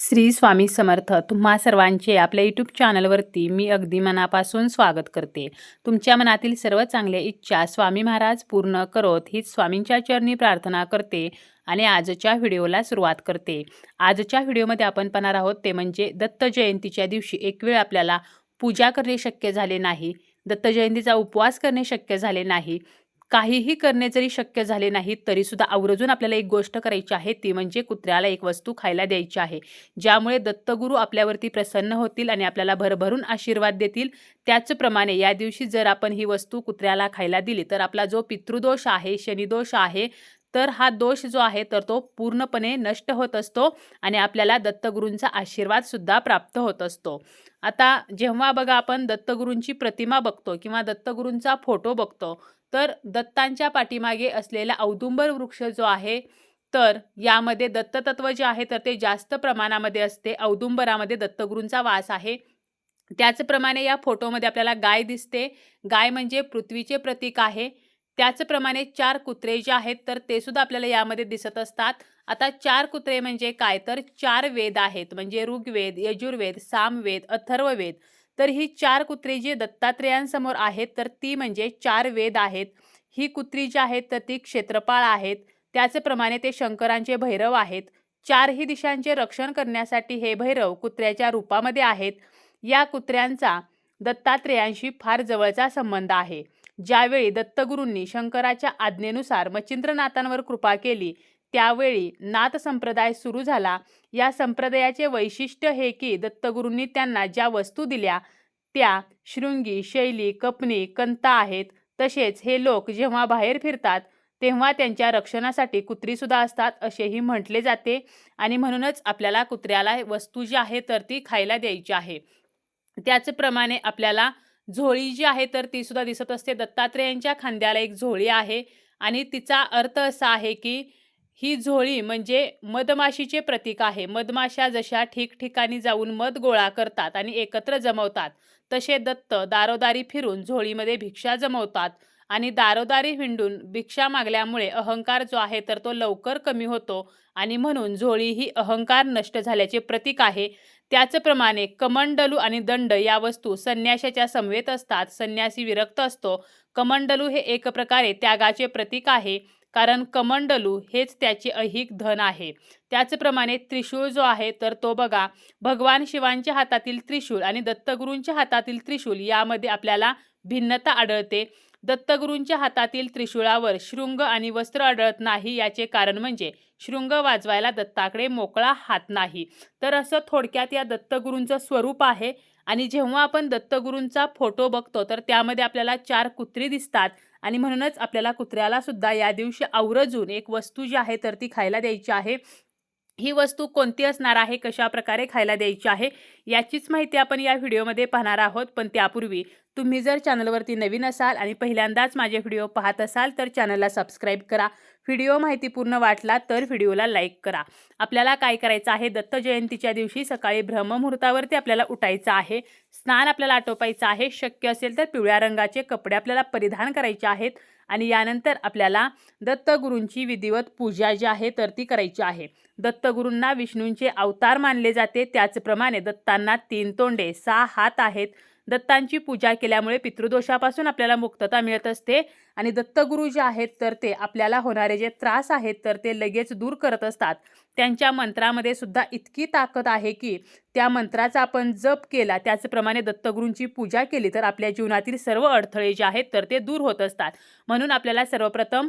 श्री स्वामी समर्थ तुम्हा सर्वांचे आपल्या यूट्यूब चॅनलवरती मी अगदी मनापासून स्वागत करते. तुमच्या मनातील सर्व चांगल्या इच्छा स्वामी महाराज पूर्ण करोत हीच स्वामींच्या चरणी प्रार्थना करते आणि आजच्या व्हिडिओला सुरुवात करते. आजच्या व्हिडिओमध्ये आपण पाहणार आहोत ते म्हणजे दत्त जयंतीच्या दिवशी एक वेळ आपल्याला पूजा करणे शक्य झाले नाही दत्त जयंतीचा उपवास करणे शक्य झाले नाही काहीही करणे जरी शक्य झाले नाही तरीसुद्धा आवर्जून आपल्याला एक गोष्ट करायची आहे ती म्हणजे कुत्र्याला एक वस्तू खायला द्यायची आहे. ज्यामुळे दत्तगुरू आपल्यावरती प्रसन्न होतील आणि आपल्याला भरभरून आशीर्वाद देतील. त्याचप्रमाणे या दिवशी जर आपण ही वस्तू कुत्र्याला खायला दिली तर आपला जो पितृदोष आहे शनिदोष आहे तर हा दोष जो आहे तर तो पूर्णपणे नष्ट होत असतो आणि आपल्याला दत्तगुरूंचा आशीर्वादसुद्धा प्राप्त होत असतो. आता जेव्हा बघा आपण दत्तगुरूंची प्रतिमा बघतो किंवा दत्तगुरूंचा फोटो बघतो तर दत्तांच्या पाठीमागे असलेला औदुंबर वृक्ष जो आहे तर यामध्ये दत्ततत्व जे आहे तर ते जास्त प्रमाणामध्ये असते. औदुंबरामध्ये दत्तगुरूंचा वास आहे. त्याचप्रमाणे या फोटोमध्ये आपल्याला गाय दिसते. गाय म्हणजे पृथ्वीचे प्रतीक आहे. त्याचप्रमाणे चार कुत्रे जे आहेत तर ते सुद्धा आपल्याला यामध्ये दिसत असतात. आता चार कुत्रे म्हणजे काय? तर चार वेद आहेत. म्हणजे ऋग्वेद यजुर्वेद सामवेद अथर्ववेद. तर ही चार कुत्री जी दत्तात्रेयांसमोर आहेत तर ती म्हणजे चार वेद आहेत. ही कुत्री जी आहेत तर ती क्षेत्रपाळ आहेत. त्याचप्रमाणे ते शंकरांचे भैरव आहेत. चारही दिशांचे रक्षण करण्यासाठी हे भैरव कुत्र्याच्या रूपामध्ये आहेत. या कुत्र्यांचा दत्तात्रेयांशी फार जवळचा संबंध आहे. ज्यावेळी दत्तगुरूंनी शंकराच्या आज्ञेनुसार मच्छिंद्रनाथांवर कृपा केली त्यावेळी नाथ संप्रदाय सुरू झाला. या संप्रदायाचे वैशिष्ट्य हे की दत्तगुरूंनी त्यांना ज्या वस्तू दिल्या त्या शृंगी शैली कपनी कंता आहेत तसेच हे लोक जेव्हा बाहेर फिरतात तेव्हा त्यांच्या रक्षणासाठी कुत्रीसुद्धा असतात असेही म्हटले जाते आणि म्हणूनच आपल्याला कुत्र्याला वस्तू जी आहे तर ती खायला द्यायची आहे. त्याचप्रमाणे आपल्याला झोळी जी आहे तर ती सुद्धा दिसत असते. दत्तात्रेयांच्या खांद्याला एक झोळी आहे आणि तिचा अर्थ असा आहे की ही झोळी म्हणजे मधमाशीचे प्रतीक आहे. मधमाशा जशा ठिकठिकाणी जाऊन मध गोळा करतात आणि एकत्र जमवतात तसे दत्त दारोदारी फिरून झोळीमध्ये भिक्षा जमवतात. आणि दारोदारी हिंडून भिक्षा मागल्यामुळे अहंकार जो आहे तर तो लवकर कमी होतो. आणि म्हणून झोळी ही अहंकार नष्ट झाल्याचे प्रतीक आहे. त्याचप्रमाणे कमंडलू आणि दंड या वस्तू संन्याशाच्या समवेत असतात. संन्यासी विरक्त असतो. कमंडलू हे एक प्रकारे त्यागाचे प्रतीक आहे. कारण कमंडलू हेच त्याचे अहिक धन आहे. त्याचप्रमाणे त्रिशूळ जो आहे तर तो बघा. भगवान शिवांच्या हातातील त्रिशूळ आणि दत्तगुरूंच्या हातातील त्रिशूळ यामध्ये आपल्याला भिन्नता आढळते. दत्तगुरूंच्या हातातील त्रिशूळावर शृंग आणि वस्त्र आढळत नाही. याचे कारण म्हणजे शृंग वाजवायला दत्ताकडे मोकळा हात नाही. तर असं थोडक्यात या दत्तगुरूंचं स्वरूप आहे आणि जेव्हा आपण दत्तगुरूंचा फोटो बघतो तर त्यामध्ये आपल्याला चार कुत्री दिसतात आणि म्हणूनच आपल्याला कुत्र्याला सुद्धा या दिवशी आवर्जून एक वस्तू जी आहे तर ती खायला द्यायची आहे. ही वस्तू कोणती असणार आहे कशा प्रकारे खायला द्यायची आहे याचीच माहिती आपण या व्हिडिओमध्ये पाहणार आहोत. पण त्यापूर्वी तुम्ही जर चॅनलवरती नवीन असाल आणि पहिल्यांदाच माझे व्हिडिओ पाहत असाल तर चॅनलला सबस्क्राईब करा. व्हिडिओ माहितीपूर्ण वाटला तर व्हिडिओला लाईक करा. आपल्याला काय करायचं आहे दत्त जयंतीच्या दिवशी सकाळी ब्रह्ममुहूर्तावरती आपल्याला उठायचं आहे. स्नान आपल्याला आटोपायचं आहे. शक्य असेल तर पिवळ्या रंगाचे कपडे आपल्याला परिधान करायचे आहेत. आणि यानंतर आपल्याला दत्तगुरूंची विधिवत पूजा जी आहे तर ती करायची आहे. दत्तगुरूंना विष्णूंचे अवतार मानले जाते. त्याचप्रमाणे दत्तांना तीन तोंडे सहा हात आहेत. दत्तांची पूजा केल्यामुळे पितृदोषापासून आपल्याला मुक्तता मिळत असते. आणि दत्तगुरू जे आहेत तर ते आपल्याला होणारे जे त्रास आहेत तर ते लगेच दूर करत असतात. त्यांच्या मंत्रामध्ये सुद्धा इतकी ताकद आहे की त्या मंत्राचा आपण जप केला त्याचप्रमाणे दत्तगुरूंची पूजा केली तर आपल्या जीवनातील सर्व अडथळे जे आहेत तर ते दूर होत असतात. म्हणून आपल्याला सर्वप्रथम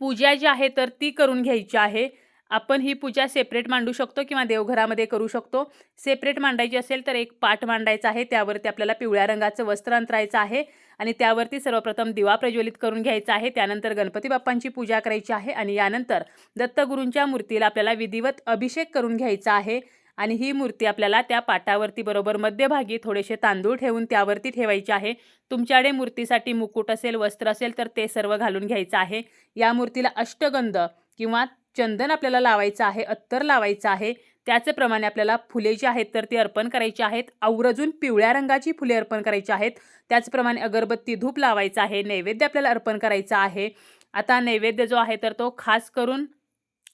पूजा जी आहे तर ती करून घ्यायची आहे. आपण ही पूजा सेपरेट मांडू शकतो किंवा देवघरामध्ये करू शकतो. सेपरेट मांडायची असेल तर एक पाठ मांडायचा आहे. त्यावरती आपल्याला पिवळ्या रंगाचं वस्त्र अंतरायचं आहे आणि त्यावरती सर्वप्रथम दिवा प्रज्वलित करून घ्यायचा आहे. त्यानंतर गणपती बाप्पांची पूजा करायची आहे आणि यानंतर दत्तगुरूंच्या मूर्तीला आपल्याला विधिवत अभिषेक करून घ्यायचा आहे आणि ही मूर्ती आपल्याला त्या पाटावरती बरोबर मध्यभागी थोडेसे तांदूळ ठेवून त्यावरती ठेवायचे आहे. तुमच्याकडे मूर्तीसाठी मुकुट असेल वस्त्र असेल तर ते सर्व घालून घ्यायचं आहे. या मूर्तीला अष्टगंध किंवा चंदन आपल्याला लावायचं आहे अत्तर लावायचं आहे. त्याचप्रमाणे आपल्याला फुले जी आहेत तर ती अर्पण करायची आहेत. आवरजून पिवळ्या रंगाची फुले अर्पण करायची आहेत. त्याचप्रमाणे अगरबत्ती धूप लावायचं आहे. नैवेद्य आपल्याला अर्पण करायचा आहे. आता नैवेद्य जो आहे तर तो खास करून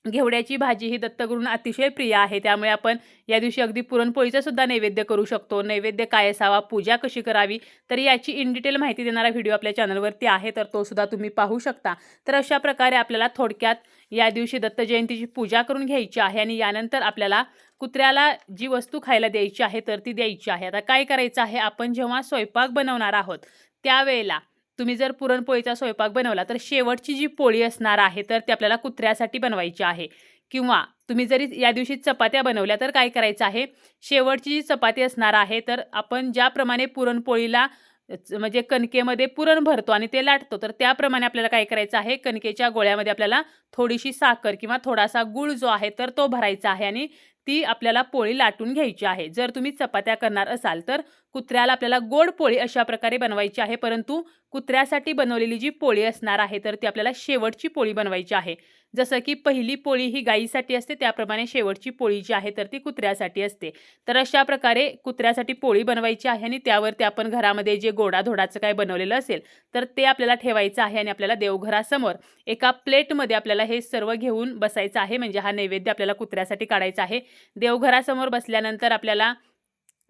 घेवड्याची भाजी ही दत्तगुरूंना अतिशय प्रिय आहे. त्यामुळे आपण या दिवशी अगदी पुरणपोळीचा सुद्धा नैवेद्य करू शकतो. नैवेद्य काय असावा पूजा कशी करावी तर याची इन डिटेल माहिती देणारा व्हिडिओ आपल्या चॅनलवरती आहे तर तो सुद्धा तुम्ही पाहू शकता. तर अशा प्रकारे आपल्याला थोडक्यात या दिवशी दत्त जयंतीची पूजा करून घ्यायची आहे आणि यानंतर आपल्याला कुत्र्याला जी वस्तू खायला द्यायची आहे तर ती द्यायची आहे. आता काय करायचं आहे आपण जेव्हा स्वयंपाक बनवणार आहोत त्यावेळेला तुम्ही जर पुरणपोळीचा स्वयंपाक बनवला तर शेवटची जी पोळी असणार आहे तर ती आपल्याला कुत्र्यासाठी बनवायची आहे. किंवा तुम्ही जरी या दिवशी चपात्या बनवल्या तर काय करायचं आहे? शेवटची जी चपाती असणार आहे तर आपण ज्याप्रमाणे पुरणपोळीला च- म्हणजे कणकेमध्ये पुरण भरतो आणि ते लाटतो तर त्याप्रमाणे आपल्याला काय करायचं आहे? कणकेच्या गोळ्यामध्ये आपल्याला थोडीशी साखर किंवा थोडासा गूळ जो आहे तर तो भरायचा आहे आणि ती आपल्याला पोळी लाटून घ्यायची आहे. जर तुम्ही चपात्या करणार असाल तर कुत्र्याला आपल्याला गोड पोळी अशा प्रकारे बनवायची आहे परंतु कुत्र्यासाठी बनवलेली जी पोळी असणार आहे तर ती आपल्याला शेवटची पोळी बनवायची आहे. जसं की पहिली पोळी ही गाईसाठी असते त्याप्रमाणे शेवटची पोळी जी आहे तर ती कुत्र्यासाठी असते. तर अशा प्रकारे कुत्र्यासाठी पोळी बनवायची आहे आणि त्यावरती आपण घरामध्ये जे गोडाधोडाचं काय बनवलेलं असेल तर ते आपल्याला ठेवायचं आहे आणि आपल्याला देवघरासमोर एका प्लेटमध्ये आपल्याला हे सर्व घेऊन बसायचं आहे. म्हणजे हा नैवेद्य आपल्याला कुत्र्यासाठी काढायचा आहे. देवघरासमोर बसल्यानंतर आपल्याला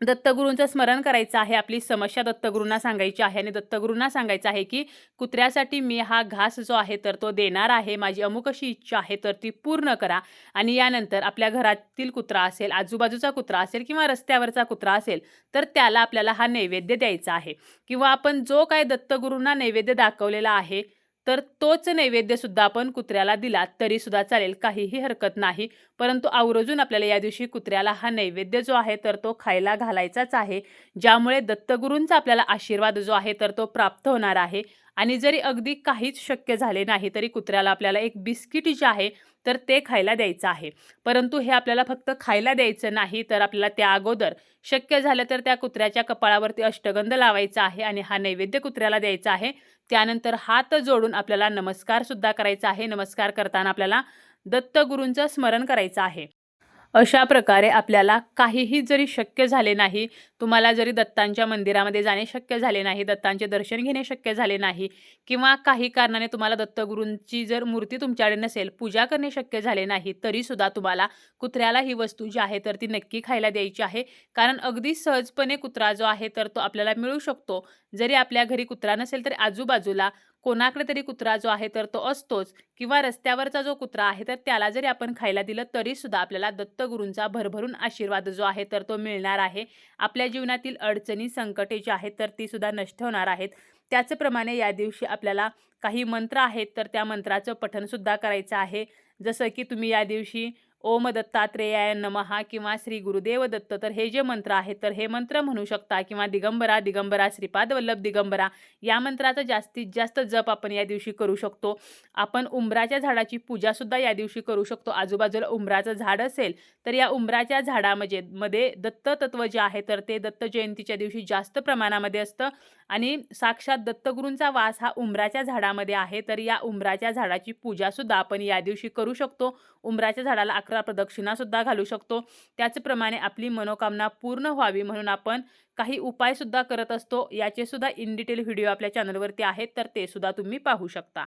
दत्तगुरूंचं स्मरण करायचं आहे आपली समस्या दत्तगुरूंना सांगायची आहे आणि दत्तगुरूंना सांगायचं आहे की कुत्र्यासाठी मी हा घास जो आहे तर तो देणार आहे माझी अमुक अशी इच्छा आहे तर ती पूर्ण करा. आणि यानंतर आपल्या घरातील कुत्रा असेल आजूबाजूचा कुत्रा असेल किंवा रस्त्यावरचा कुत्रा असेल तर त्याला आपल्याला हा नैवेद्य द्यायचा आहे. किंवा आपण जो काय दत्तगुरूंना नैवेद्य दाखवलेला आहे तर तोच नैवेद्य सुद्धा आपण कुत्र्याला दिला तरी सुद्धा चालेल काहीही हरकत नाही. परंतु आवर्जून आपल्याला या दिवशी कुत्र्याला हा नैवेद्य जो आहे तर तो खायला घालायचाच आहे. ज्यामुळे दत्तगुरूंचा आपल्याला आशीर्वाद जो आहे तर तो प्राप्त होणार आहे. आणि जरी अगदी काहीच शक्य झाले नाही तरी कुत्र्याला आपल्याला एक बिस्किट जे आहे तर ते खायला द्यायचं आहे. परंतु हे आपल्याला फक्त खायला द्यायचं नाही तर आपल्याला त्या अगोदर शक्य झालं तर त्या कुत्र्याच्या कपाळावरती अष्टगंध लावायचा आहे आणि हा नैवेद्य कुत्र्याला द्यायचा आहे. त्यानंतर हात जोडून आपल्याला नमस्कार सुद्धा करायचा आहे. नमस्कार करताना आपल्याला दत्तगुरूंचं स्मरण करायचं आहे. अशा प्रकारे आपल्याला काहीही जरी शक्य झाले नाही तुम्हाला जरी दत्तांच्या मंदिरामध्ये जाणे शक्य झाले नाही दत्तांचे दर्शन घेणे शक्य झाले नाही किंवा काही कारणाने तुम्हाला दत्तगुरूंची जर मूर्ती तुमच्याकडे नसेल पूजा करणे शक्य झाले नाही तरीसुद्धा तुम्हाला कुत्र्याला ही वस्तू जी आहे तर ती नक्की खायला द्यायची आहे. कारण अगदी सहजपणे कुत्रा जो आहे तर तो आपल्याला मिळू शकतो. जरी आपल्या घरी कुत्रा नसेल तरी आजूबाजूला कोणाकडे तरी कुत्रा जो आहे तर तो असतोच. किंवा रस्त्यावरचा जो कुत्रा आहे तर त्याला जरी आपण खायला दिलं तरी सुद्धा आपल्याला दत्तगुरूंचा भरभरून आशीर्वाद जो आहे तर तो मिळणार आहे. आपल्या जीवनातील अडचणी संकटे जी आहेत तर ती सुद्धा नष्ट होणार आहेत. त्याचप्रमाणे या दिवशी आपल्याला काही मंत्र आहेत तर त्या मंत्राचं पठणसुद्धा करायचं आहे. जसं की तुम्ही या दिवशी ओम दत्तात्रेयाय नमहा किंवा श्री गुरुदेव दत्त. तर हे जे मंत्र आहेत तर हे मंत्र म्हणू शकता किंवा दिगंबरा दिगंबरा श्रीपाद वल्लभ दिगंबरा या मंत्राचा जास्तीत जास्त जप आपण या दिवशी करू शकतो. आपण उंबराच्या झाडाची पूजासुद्धा या दिवशी करू शकतो. आजूबाजूला उंबराचं झाड असेल तर या उंबराच्या झाडामध्ये मध्ये दत्त तत्व जे आहे तर ते दत्त जयंतीच्या दिवशी जास्त प्रमाणामध्ये असतं. आणि साक्षात दत्तगुरूंचा वास हा उंबराच्या झाडामध्ये आहे तर या उंबराच्या झाडाची पूजासुद्धा आपण या दिवशी करू शकतो. उंबराच्या झाडाला अकरा प्रदक्षिणासुद्धा घालू शकतो. त्याचप्रमाणे आपली मनोकामना पूर्ण व्हावी म्हणून आपण काही उपायसुद्धा करत असतो. याचेसुद्धा इन डिटेल व्हिडिओ आपल्या चॅनलवरती आहेत तर ते सुद्धा तुम्ही पाहू शकता.